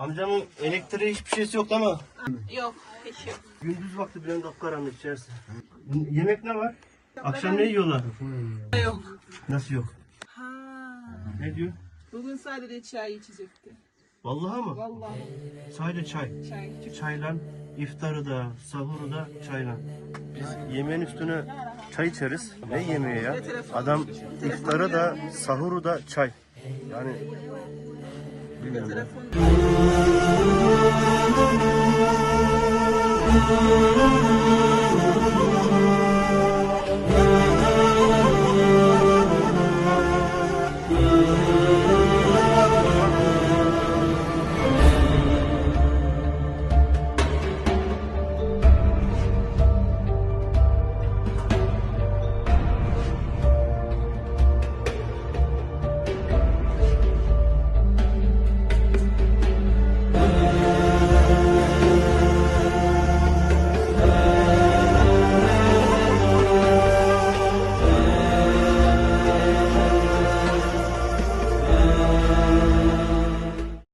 Amcamın elektriği hiçbir şeysi yok ama Yok, hiç yok. gündüz vakti bilen kapkaranlık içerisi. Yemek ne var? Akşam ne yiyorlar? Yok. Nasıl yok? Ha. Ne diyor? Bugün sadece çay içecekti. Vallahi mı? Vallahi Sadece çay. çay. Çayla iftarı da, sahuru da çayla. Biz yemeğin üstüne çay içeriz. Ne yemeği ya? Adam iftarı da, sahuru da çay. Yani bilmiyorum. Telefon.